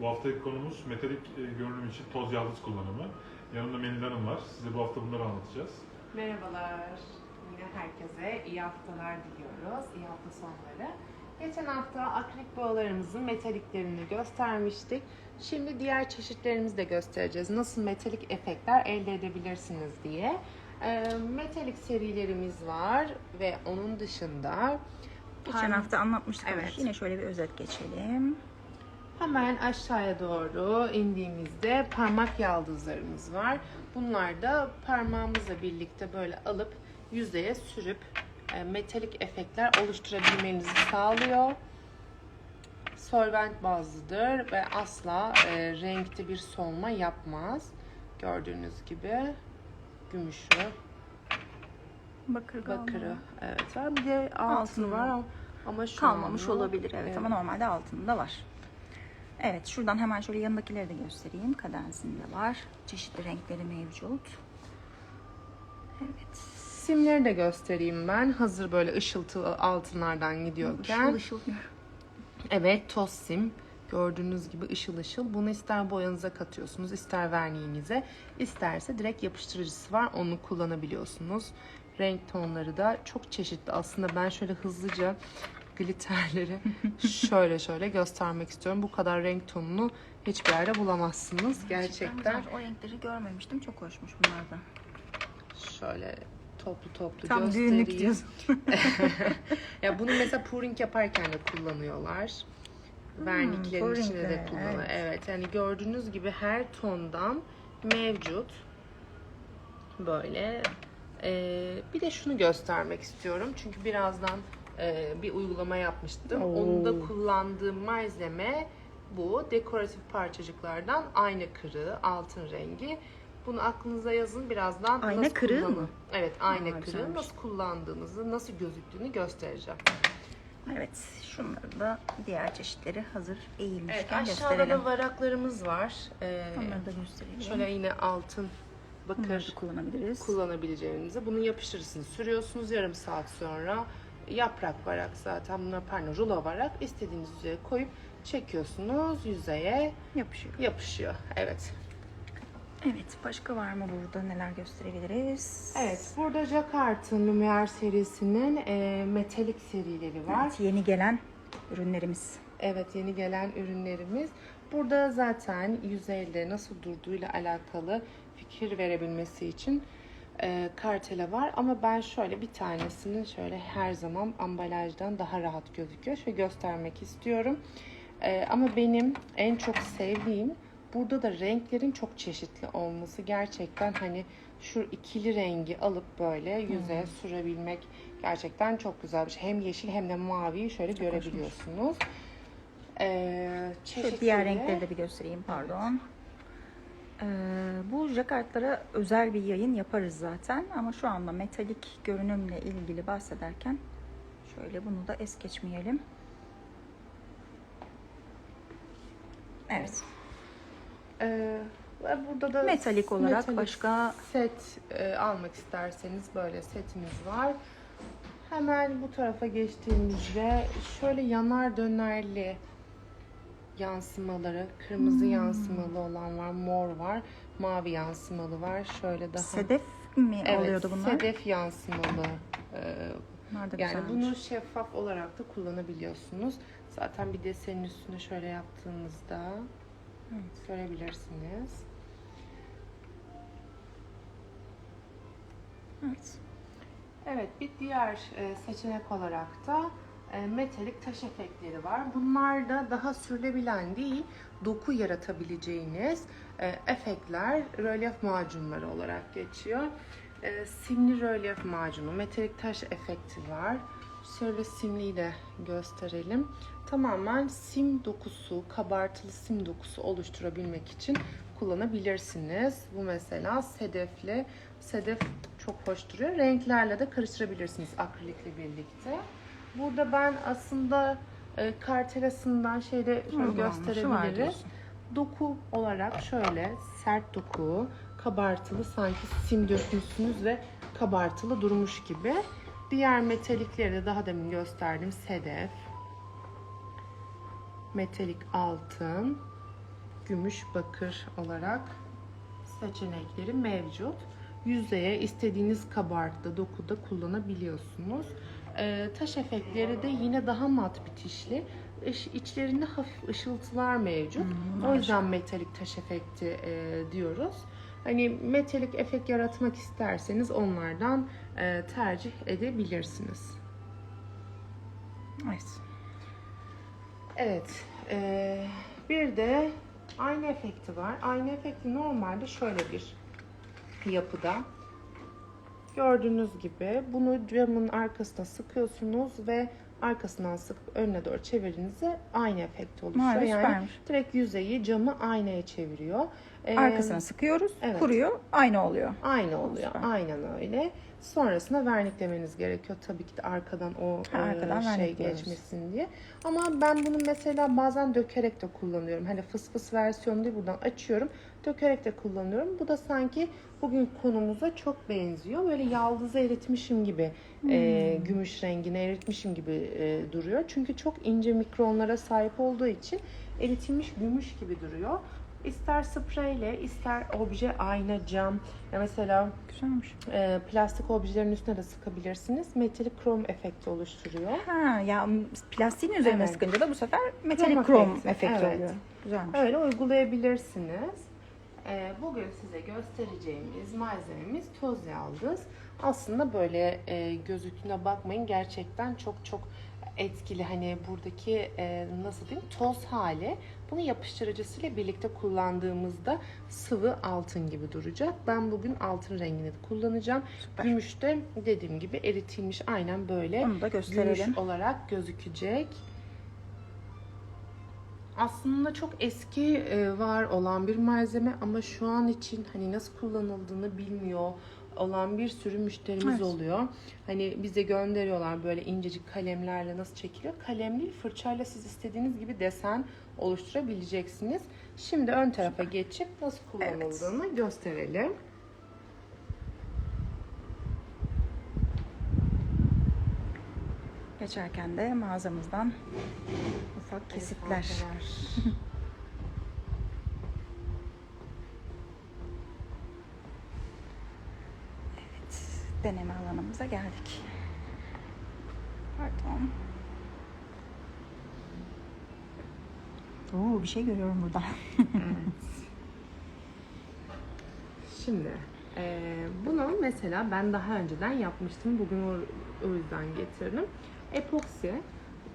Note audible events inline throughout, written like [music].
Bu haftaki konumuz metalik e, görünüm için toz yaldız kullanımı. Yanımda Melih Hanım var. Size bu hafta bunları anlatacağız. Merhabalar. Yine herkese iyi haftalar diliyoruz. İyi hafta sonları. Geçen hafta akrilik boyalarımızın metaliklerini göstermiştik. Şimdi diğer çeşitlerimizi de göstereceğiz. Nasıl metalik efektler elde edebilirsiniz diye. Ee, metalik serilerimiz var ve onun dışında Geçen hafta anlatmıştık ama Evet. yine şöyle bir özet geçelim. Hemen aşağıya doğru indiğimizde parmak yaldızlarımız var. Bunlar da parmağımızla birlikte böyle alıp yüzeye sürüp e, metalik efektler oluşturabilmenizi sağlıyor. Solvent bazlıdır ve asla e, renkte bir solma yapmaz. Gördüğünüz gibi gümüşü, Bakır bakırı evet var. Bir de altını Altını var ama, ama şu Kalmamış anda- olabilir evet, ama normalde altında var. Evet şuradan hemen şöyle yanındakileri de göstereyim. Kadensinde var. Çeşitli renkleri mevcut. Evet. Simleri de göstereyim ben. Hazır böyle ışıltılı altınlardan gidiyorken. Işıl ışıl. Evet toz sim. Gördüğünüz gibi ışıl ışıl. Bunu ister boyanıza katıyorsunuz, ister verniğinize, isterse direkt yapıştırıcısı var. Onu kullanabiliyorsunuz. Renk tonları da çok çeşitli. Aslında ben şöyle hızlıca glitterleri [laughs] şöyle şöyle göstermek istiyorum. Bu kadar renk tonunu hiçbir yerde bulamazsınız. Gerçekten güzel. O renkleri görmemiştim. Çok hoşmuş bunlar da. şöyle toplu toplu Tam göstereyim. düğünlük diyorsun. [laughs] ya bunu mesela pouring yaparken de kullanıyorlar. Verniklerin pouring içine de de, kullanıyorlar. evet. Evet. yani gördüğünüz gibi her tondan mevcut. Böyle. Ee, bir de şunu göstermek istiyorum. Çünkü birazdan e, bir uygulama yapmıştım. Oo. Onda kullandığım malzeme bu. Dekoratif parçacıklardan ayna kırığı, altın rengi. Bunu aklınıza yazın. Birazdan Ayna nasıl kırığı kullanı- mı? Evet, ayna Aa, kırığı. güzelmiş. Nasıl kullandığınızı, nasıl gözüktüğünü göstereceğim. Evet şunları da diğer çeşitleri hazır Evet, eğilmişken aşağıda gösterelim. da varaklarımız var. Ee, Onları da gösterelim. şöyle yine altın bakır kullanabiliriz. kullanabileceğinizi. Bunu yapıştırırsınız, sürüyorsunuz yarım saat sonra. Yaprak varak zaten bunlar pardon rulo varak istediğiniz yüzeye koyup çekiyorsunuz yüzeye Yapışıyor. yapışıyor. Evet. Evet, başka var mı burada neler gösterebiliriz? Evet burada Jacquard'ın Lumière serisinin e, metalik serileri var. Evet, yeni gelen ürünlerimiz. Evet yeni gelen ürünlerimiz. Burada zaten yüzeyde nasıl durduğuyla alakalı fikir verebilmesi için e, kartele var. Ama ben şöyle bir tanesinin şöyle her zaman ambalajdan daha rahat gözüküyor. Şöyle göstermek istiyorum. E, ama benim en çok sevdiğim burada da renklerin çok çeşitli olması. Gerçekten hani şu ikili rengi alıp böyle yüzeye sürebilmek gerçekten çok güzel bir şey. Hem yeşil hem de maviyi şöyle görebiliyorsunuz. Ee, Şöyle diğer çeşitleri- renkleri de bir göstereyim pardon. Ee, bu jakartlara özel bir yayın yaparız zaten ama şu anda metalik görünümle ilgili bahsederken şöyle bunu da es geçmeyelim. Evet. Ee, burada da Metalik olarak metalik başka- set e, almak isterseniz böyle setimiz var. Hemen bu tarafa geçtiğimizde şöyle yanar dönerli yansımaları, kırmızı Hmm. yansımalı olan var, mor var, mavi yansımalı var. Şöyle daha Sedef mi evet, oluyordu bunlar? sedef yansımalı. e, da Yani bunu şeffaf olarak da kullanabiliyorsunuz. Zaten bir desenin üstüne şöyle yaptığınızda Evet. görebilirsiniz. Evet. Evet, bir diğer e, seçenek olarak da metalik taş efektleri var. Bunlar da daha sürülebilen değil, doku yaratabileceğiniz e, efektler rölyef macunları olarak geçiyor. E, simli rölyef macunu, metalik taş efekti var. Şöyle simliyi de gösterelim. Tamamen sim dokusu, kabartılı sim dokusu oluşturabilmek için kullanabilirsiniz. Bu mesela sedefli. Sedef çok hoş duruyor. Renklerle de karıştırabilirsiniz akrilikle birlikte. Burada ben aslında e, kartelasından şeyde şöyle gösterebiliriz. Doku olarak şöyle sert doku, kabartılı sanki sim dökmüşsünüz ve kabartılı durmuş gibi. Diğer metalikleri de daha demin gösterdim. Sedef, metalik altın, gümüş, bakır olarak seçenekleri mevcut. Yüzeye istediğiniz kabartıda, dokuda kullanabiliyorsunuz. Ee, taş efektleri de yine daha mat bitişli. İç, içlerinde hafif ışıltılar mevcut. Hmm, o yüzden metalik taş efekti e, diyoruz. Hani metalik efekt yaratmak isterseniz onlardan e, tercih edebilirsiniz. Evet. Evet. eee, bir de ayna efekti var. Ayna efekti normalde şöyle bir yapıda. Gördüğünüz gibi bunu camın arkasına sıkıyorsunuz ve arkasından sıkıp önüne doğru çevirdiğinizde ayna efekti oluşuyor. Vay yani süpermiş. direkt yüzeyi camı aynaya çeviriyor. Eee, Arkasına sıkıyoruz, evet. kuruyor, aynı oluyor. Aynı oluyor. Süper. Aynen öyle. Sonrasında verniklemeniz gerekiyor. Tabii ki de arkadan o Ha, e, arkadan şey vernikliyoruz. geçmesin diye. Ama ben bunu mesela bazen dökerek de kullanıyorum. Hani fıs fıs versiyonu değil buradan açıyorum. Dökerek de kullanıyorum. Bu da sanki bugün konumuza çok benziyor. Böyle yaldızı eritmişim gibi, e, Hmm. gümüş rengine eritmişim gibi e, duruyor. Çünkü çok ince mikronlara sahip olduğu için eritilmiş gümüş gibi duruyor. İster spreyle, ister obje, ayna, cam. Ya mesela Güzelmiş. e, plastik objelerin üstüne de sıkabilirsiniz. Metalik krom efekti oluşturuyor. Ha ya plastiğin üzerine Evet. sıkınca da bu sefer metalik Krom krom, efekti, efekti, evet. oluyor. Güzelmiş. Öyle uygulayabilirsiniz. E, bugün size göstereceğimiz malzememiz toz yaldız. Aslında böyle e, gözüktüğüne bakmayın. Gerçekten çok çok etkili. Hani buradaki e, nasıl diyeyim toz hali. Bunu yapıştırıcısıyla birlikte kullandığımızda sıvı altın gibi duracak. Ben bugün altın rengini kullanacağım. Süper. Gümüş de dediğim gibi eritilmiş aynen böyle Onu da gösterelim. gümüş olarak gözükecek. Aslında çok eski e, var olan bir malzeme ama şu an için hani nasıl kullanıldığını bilmiyor olan bir sürü müşterimiz Evet. oluyor. Hani bize gönderiyorlar böyle incecik kalemlerle nasıl çekiliyor. Kalem değil fırçayla siz istediğiniz gibi desen oluşturabileceksiniz. Şimdi ön tarafa geçip nasıl kullanıldığını gösterelim. Geçerken de mağazamızdan ufak kesitler. Var. [laughs] Deneme alanımıza geldik. Pardon. Oo, bir şey görüyorum burada. [laughs] Şimdi eee, bunu mesela ben daha önceden yapmıştım. Bugün o, o yüzden getirdim. Epoksi.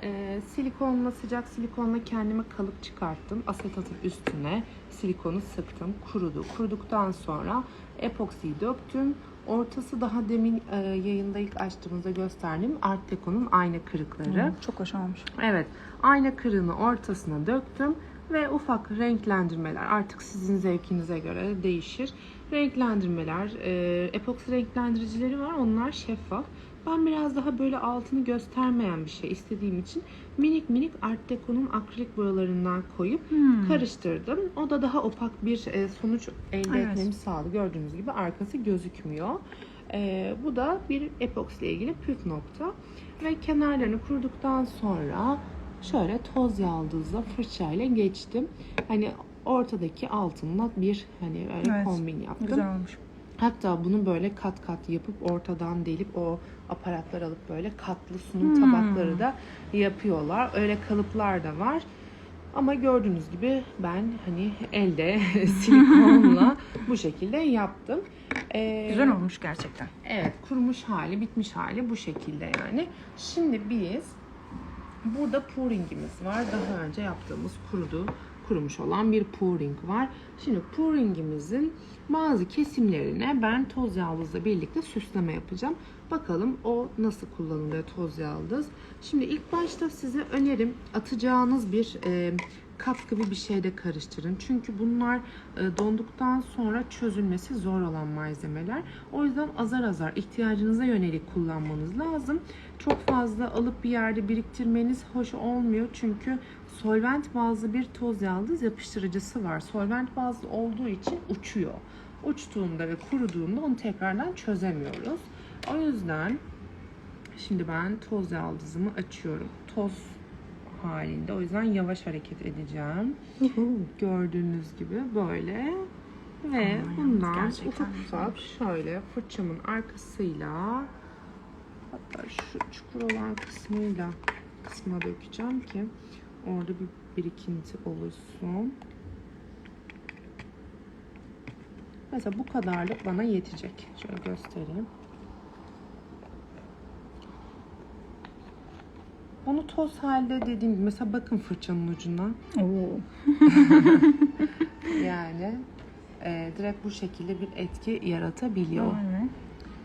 eee, silikonla sıcak silikonla kendime kalıp çıkarttım. Asetatın üstüne silikonu sıktım. Kurudu. Kuruduktan sonra epoksiyi döktüm. Ortası daha demin eee, yayında ilk açtığımızda gösterdiğim Art Deco'nun ayna kırıkları. Hmm, çok hoş olmuş. Evet, ayna kırığını ortasına döktüm ve ufak renklendirmeler artık sizin zevkinize göre değişir. Renklendirmeler, e, epoksi renklendiricileri var. Onlar şeffaf. Ben biraz daha böyle altını göstermeyen bir şey istediğim için minik minik Art Deco'nun akrilik boyalarından koyup Hmm. karıştırdım. O da daha opak bir e, sonuç elde Evet. etmemi sağladı. Gördüğünüz gibi arkası gözükmüyor. E, bu da bir epoksi ile ilgili püf nokta. Ve kenarlarını kuruduktan sonra şöyle toz yaldızla fırçayla geçtim. Hani ortadaki altınla bir hani öyle Evet, kombin yaptım. Güzel olmuş. Hatta bunu böyle kat kat yapıp ortadan delip o aparatlar alıp böyle katlı sunum Hmm. tabakları da yapıyorlar. Öyle kalıplar da var. Ama gördüğünüz gibi ben hani elde [laughs] silikonla [laughs] bu şekilde yaptım. Ee, Güzel olmuş gerçekten. Evet, kurumuş hali, bitmiş hali bu şekilde yani. Şimdi biz burada pouringimiz var. Daha önce yaptığımız kurudu, kurumuş olan bir pouring var. Şimdi pouringimizin bazı kesimlerine ben toz yaldızla birlikte süsleme yapacağım. Bakalım o nasıl kullanılıyor toz yaldız. Şimdi ilk başta size önerim atacağınız bir e, kap gibi bir şeyde karıştırın. Çünkü bunlar e, donduktan sonra çözülmesi zor olan malzemeler. O yüzden azar azar ihtiyacınıza yönelik kullanmanız lazım. Çok fazla alıp bir yerde biriktirmeniz hoş olmuyor. Çünkü solvent bazlı bir toz yaldız yapıştırıcısı var. Solvent bazlı olduğu için uçuyor. Uçtuğunda ve kuruduğunda onu tekrardan çözemiyoruz. O yüzden şimdi ben toz yaldızımı açıyorum. Toz halinde. O yüzden yavaş hareket edeceğim. Gördüğünüz gibi böyle. Ve Aa, bundan ufak ufak şöyle fırçamın arkasıyla hatta şu çukur olan kısmıyla kısma dökeceğim ki orada bir birikinti oluşsun. Mesela bu kadarlık bana yetecek. Şöyle göstereyim. Bunu toz halde dediğim gibi mesela bakın fırçanın ucuna. Oo. [laughs] Yani e, direkt bu şekilde bir etki yaratabiliyor. Be.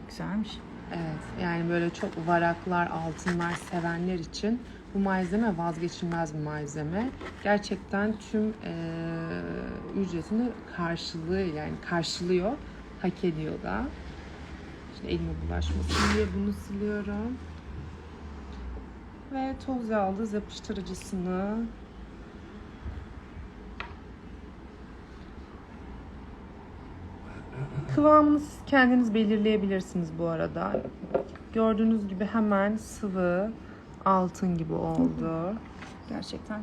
Güzelmiş. Evet yani böyle çok varaklar, altınlar sevenler için bu malzeme vazgeçilmez bir malzeme. Gerçekten tüm e, ücretini karşılığı yani karşılıyor, hak ediyor da. Şimdi elime bulaşmasın diye bunu siliyorum. Ve toz yağlı yapıştırıcısını Kıvamını siz kendiniz belirleyebilirsiniz bu arada. Gördüğünüz gibi hemen sıvı altın gibi oldu. Gerçekten.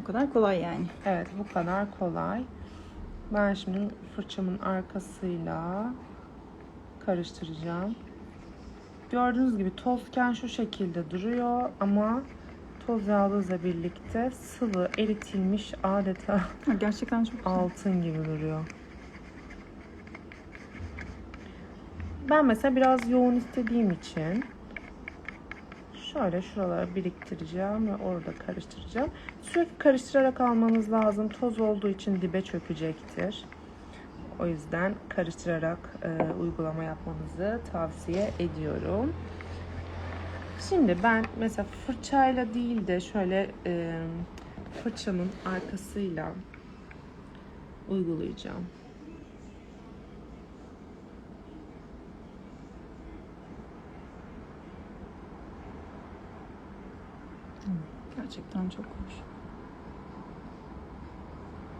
O kadar kolay yani. Evet bu kadar kolay. Ben şimdi fırçamın arkasıyla karıştıracağım. Gördüğünüz gibi tozken şu şekilde duruyor ama toz yağlızla birlikte sıvı eritilmiş adeta Ha, gerçekten çok güzel. altın gibi duruyor. Ben mesela biraz yoğun istediğim için şöyle şuralara biriktireceğim ve orada karıştıracağım. Sürekli karıştırarak almanız lazım. Toz olduğu için dibe çökecektir. O yüzden karıştırarak e, uygulama yapmanızı tavsiye ediyorum. Şimdi ben mesela fırçayla değil de şöyle e, fırçamın arkasıyla uygulayacağım. Gerçekten çok hoş.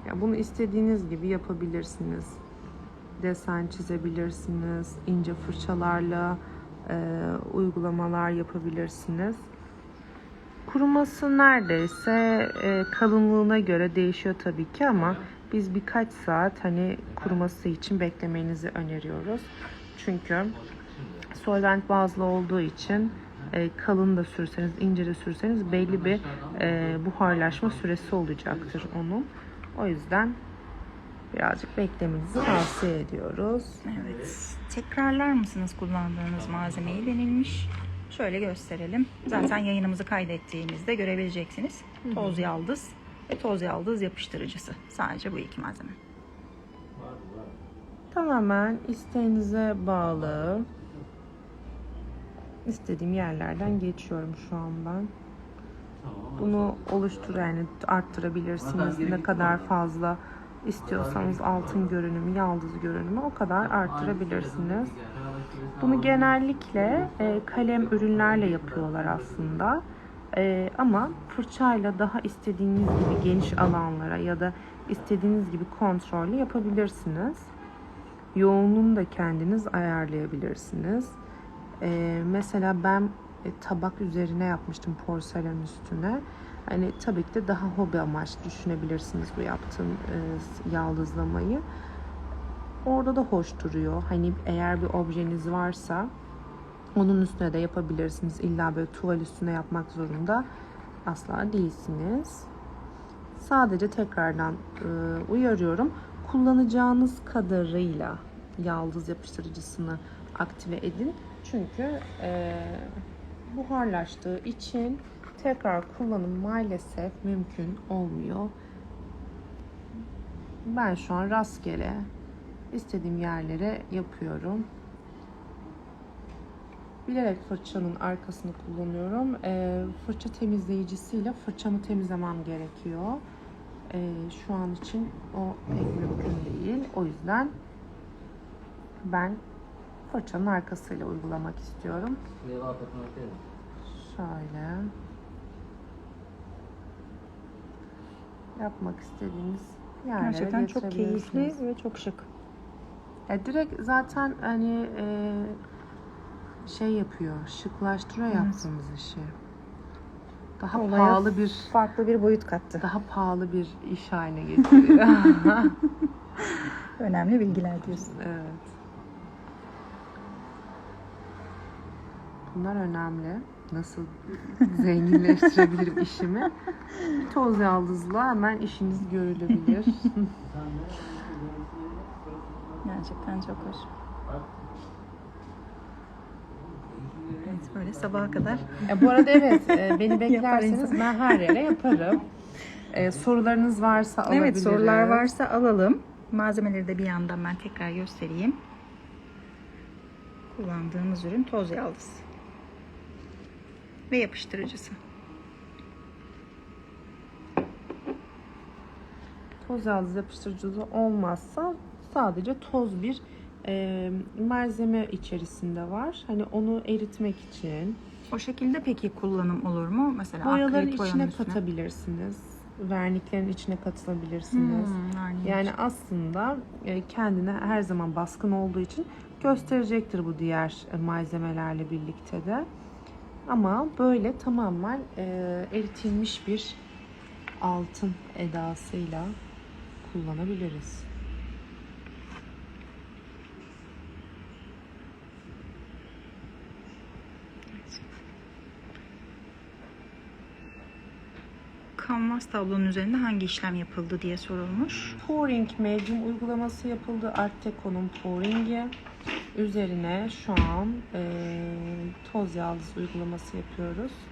Ya bunu istediğiniz gibi yapabilirsiniz. Desen çizebilirsiniz. ince fırçalarla e, uygulamalar yapabilirsiniz. Kuruması neredeyse e, kalınlığına göre değişiyor tabii ki ama biz birkaç saat hani kuruması için beklemenizi öneriyoruz. Çünkü solvent bazlı olduğu için e, kalın da sürseniz, ince de sürseniz belli bir e, buharlaşma süresi olacaktır onun. O yüzden birazcık beklemenizi tavsiye ediyoruz. Evet. Tekrarlar mısınız kullandığınız malzemeyi denilmiş. Şöyle gösterelim. Zaten yayınımızı kaydettiğimizde görebileceksiniz. Toz yaldız ve toz yaldız yapıştırıcısı. Sadece bu iki malzeme. Tamamen isteğinize bağlı. İstediğim yerlerden geçiyorum şu an ben. Bunu oluştur yani arttırabilirsiniz. Ne kadar fazla istiyorsanız altın görünümü, yaldız görünümü o kadar arttırabilirsiniz. Bunu genellikle e, kalem ürünlerle yapıyorlar aslında. E, ama fırçayla daha istediğiniz gibi geniş alanlara ya da istediğiniz gibi kontrollü yapabilirsiniz. Yoğunluğunu da kendiniz ayarlayabilirsiniz. E, mesela ben e, tabak üzerine yapmıştım porselen üstüne. Hani tabii ki de daha hobi amaçlı düşünebilirsiniz bu yaptığım e, yaldızlamayı. Orada da hoş duruyor. Hani eğer bir objeniz varsa onun üstüne de yapabilirsiniz. İlla böyle tuval üstüne yapmak zorunda asla değilsiniz. Sadece tekrardan e, uyarıyorum. Kullanacağınız kadarıyla yaldız yapıştırıcısını aktive edin. Çünkü e, buharlaştığı için tekrar kullanım maalesef mümkün olmuyor. Ben şu an rastgele istediğim yerlere yapıyorum. Bilerek fırçanın arkasını kullanıyorum. Ee, fırça temizleyicisiyle fırçamı temizlemem gerekiyor. Ee, şu an için o pek mümkün değil. O yüzden ben fırçanın arkasıyla uygulamak istiyorum. Şöyle. Yapmak istediğiniz yerlere Gerçekten çok keyifli ve çok şık. Ya direkt zaten hani e, şey yapıyor, şıklaştırıyor Evet. yaptığımız işi. Daha Olaya pahalı bir Farklı bir boyut kattı. daha pahalı bir iş haline getiriyor. [laughs] Önemli bilgiler diyorsun. evet. Bunlar önemli. Nasıl zenginleştirebilirim [laughs] işimi? Toz yaldızla hemen işiniz görülebilir. [laughs] Gerçekten çok hoş. Evet böyle sabaha kadar E, bu arada evet e, [laughs] beni beklerseniz ben her yere yaparım. E, sorularınız varsa alabilirim. Evet sorular varsa alalım. Malzemeleri de bir yandan ben tekrar göstereyim. Kullandığımız ürün toz yaldız. Ve yapıştırıcısı. Toz yaldız yapıştırıcısı olmazsa sadece toz bir e, malzeme içerisinde var. Hani onu eritmek için. O şekilde peki kullanım olur mu? Mesela Boyaların boyanın içine üstüne. katabilirsiniz. Verniklerin içine katılabilirsiniz. Hmm. Yani aslında e, kendine her zaman baskın olduğu için gösterecektir bu diğer e, malzemelerle birlikte de. Ama böyle tamamen e, eritilmiş bir altın edasıyla kullanabiliriz. Canvas tablonun üzerinde hangi işlem yapıldı diye sorulmuş. Pouring Medium uygulaması yapıldı. Art Deco'nun Pouring'i. Üzerine şu an e, toz yaldız uygulaması yapıyoruz.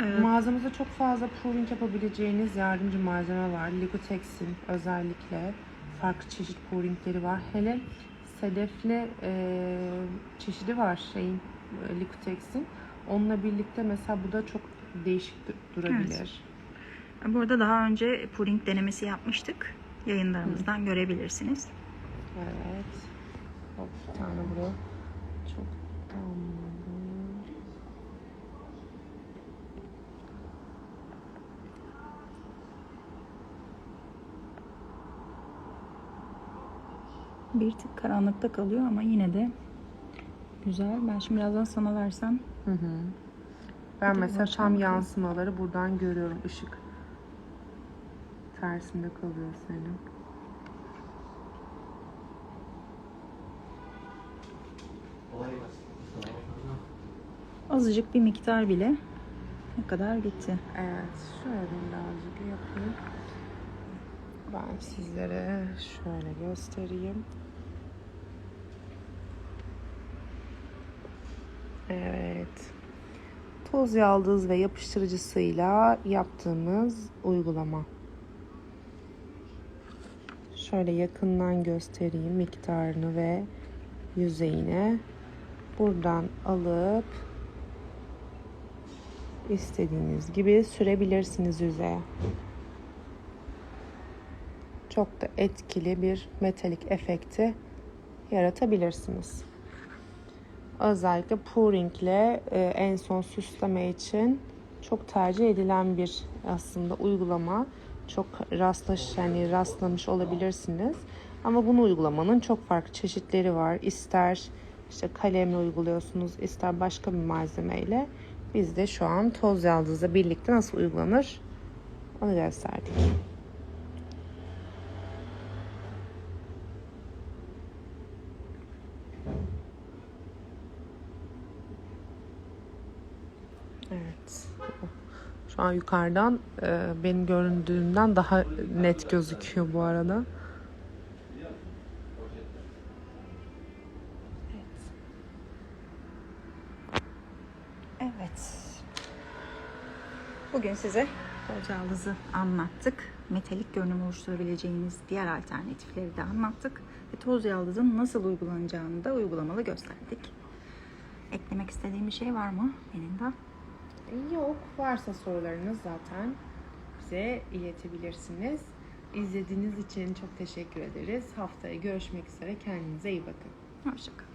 Ee, Mağazamızda çok fazla pouring yapabileceğiniz yardımcı malzeme var. Ligotex'in özellikle farklı çeşit pouringleri var. Hele sedefli e, çeşidi var şeyin e, Ligotex'in. Onunla birlikte mesela bu da çok değişik dur- durabilir. Bu arada daha önce pudding denemesi yapmıştık. Yayınlarımızdan görebilirsiniz. Evet. Hop bir tane buraya. Çok damladı. Bir tık karanlıkta kalıyor ama yine de güzel. Ben şimdi birazdan sana versem Hı hı. Ben Hadi mesela tam yansımaları buradan görüyorum. Işık tersinde kalıyor senin. azıcık bir miktar bile ne kadar gitti. Evet, şöyle birazcık yapayım. Ben sizlere şöyle göstereyim. Evet. Toz yaldız ve yapıştırıcısıyla yaptığımız uygulama. Şöyle yakından göstereyim miktarını ve yüzeyini. Buradan alıp istediğiniz gibi sürebilirsiniz yüzeye. Çok da etkili bir metalik efekti yaratabilirsiniz. Özellikle pouring ile e, en son süsleme için çok tercih edilen bir aslında uygulama. Çok rastlaş yani rastlamış olabilirsiniz. Ama bunu uygulamanın çok farklı çeşitleri var. İster işte kalemle uyguluyorsunuz, ister başka bir malzemeyle. Biz de şu an toz yaldızla birlikte nasıl uygulanır onu gösterdik. Evet. Şu an yukarıdan e, benim göründüğümden daha net gözüküyor bu arada. Evet. Bugün size toz yaldızı anlattık. Metalik görünüm oluşturabileceğiniz diğer alternatifleri de anlattık. Ve toz yaldızın nasıl uygulanacağını da uygulamalı gösterdik. Eklemek istediğim bir şey var mı benim de? Yok. Varsa sorularınız zaten bize iletebilirsiniz. İzlediğiniz için çok teşekkür ederiz. Haftaya görüşmek üzere. Kendinize iyi bakın. Hoşçakalın.